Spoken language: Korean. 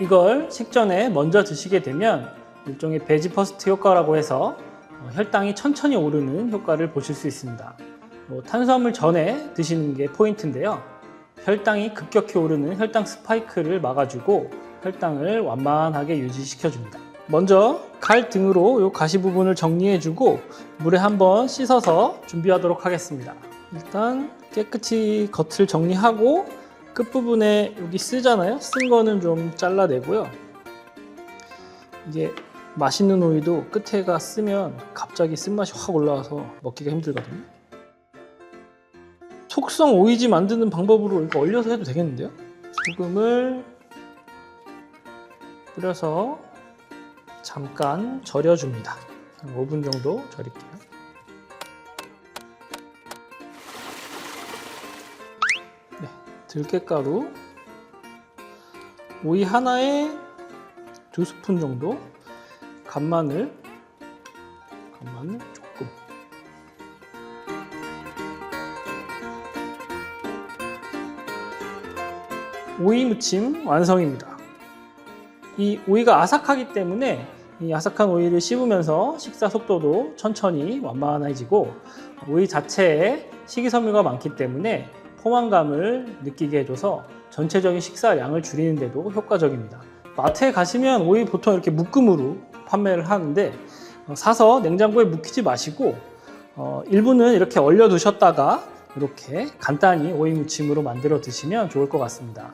이걸 식전에 먼저 드시게 되면 일종의 베지 퍼스트 효과라고 해서 어, 혈당이 천천히 오르는 효과를 보실 수 있습니다. 뭐 탄수화물 전에 드시는 게 포인트인데요. 혈당이 급격히 오르는 혈당 스파이크를 막아주고 혈당을 완만하게 유지시켜줍니다. 먼저 칼 등으로 이 가시 부분을 정리해주고 물에 한번 씻어서 준비하도록 하겠습니다. 일단 깨끗이 겉을 정리하고 끝부분에 여기 쓰잖아요. 쓴 거는 좀 잘라내고요. 이게 맛있는 오이도 끝에가 쓰면 갑자기 쓴맛이 확 올라와서 먹기가 힘들거든요. 속성 오이지 만드는 방법으로 이거 얼려서 해도 되겠는데요? 소금을 뿌려서 잠깐 절여줍니다. 한 5분 정도 절일게요. 들깨가루 오이 하나에 두 스푼 정도 간마늘 간마늘 조금 오이 무침 완성입니다. 이 오이가 아삭하기 때문에 이 아삭한 오이를 씹으면서 식사 속도도 천천히 완만해지고 오이 자체에 식이섬유가 많기 때문에 포만감을 느끼게 해줘서 전체적인 식사량을 줄이는데도 효과적입니다. 마트에 가시면 오이 보통 이렇게 묶음으로 판매를 하는데 어, 사서 냉장고에 묵히지 마시고 어, 일부는 이렇게 얼려 두셨다가 이렇게 간단히 오이 무침으로 만들어 드시면 좋을 것 같습니다.